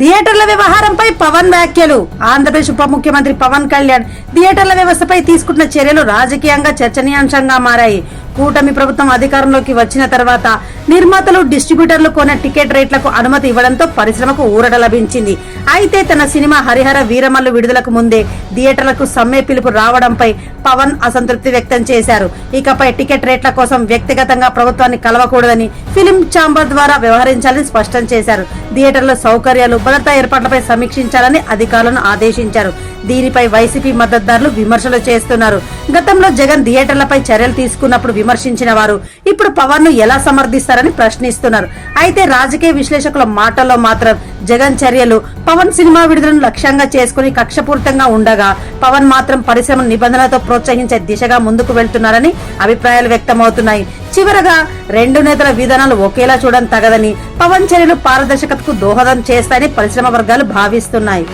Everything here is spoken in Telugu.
థియేటర్ల వ్యవహారంపై పవన్ వ్యాఖ్యలు. ఆంధ్రప్రదేశ్ ఉప ముఖ్యమంత్రి పవన్ కళ్యాణ్ థియేటర్ల వ్యవస్థపై తీసుకున్న చర్యలు రాజకీయంగా చర్చనీయాంశంగా మారాయి. కూటమి ప్రభుత్వం అధికారంలోకి వచ్చిన తర్వాత నిర్మాతలు డిస్ట్రిబ్యూటర్లు కొన్న టికెట్ రేట్లకు అనుమతి ఇవ్వడంతో పరిశ్రమకు ఊరట లభించింది. అయితే తన సినిమా హరిహర వీరమల్లు విడుదలకు ముందే థియేటర్లకు సమ్మె పిలుపు రావడంపై పవన్ అసంతృప్తి వ్యక్తం చేశారు. ఇకపై టికెట్ రేట్ల కోసం వ్యక్తిగతంగా ప్రభుత్వాన్ని కలవకూడదని ఫిలిం ఛాంబర్ ద్వారా వ్యవహరించాలని స్పష్టం చేశారు. థియేటర్ల సౌకర్యాలు భద్రతా ఏర్పాట్లపై సమీక్షించాలని అధికారులను ఆదేశించారు. దీనిపై వైసీపీ మద్దతుదారులు విమర్శలు చేస్తున్నారు. గతంలో జగన్ థియేటర్లపై చర్యలు తీసుకున్నప్పుడు విమర్శించిన వారు ఇప్పుడు పవన్ను ఎలా సమర్థిస్తారని ప్రశ్నిస్తున్నారు. అయితే రాజకీయ విశ్లేషకుల మాటల్లో మాత్రం జగన్ చర్యలు పవన్ సినిమా విడుదలను లక్ష్యంగా చేసుకుని కక్షపూరితంగా ఉండగా పవన్ మాత్రం పరిశ్రమ నిబంధనలతో ప్రోత్సహించే దిశగా ముందుకు వెళ్తున్నారని అభిప్రాయాలు వ్యక్తమవుతున్నాయి. చివరగా రెండు నేతల విధానాలు ఒకేలా చూడడం తగదని పవన్ చర్యలు పారదర్శకతకు దోహదం చేస్తాయని పరిశ్రమ వర్గాలు భావిస్తున్నాయి.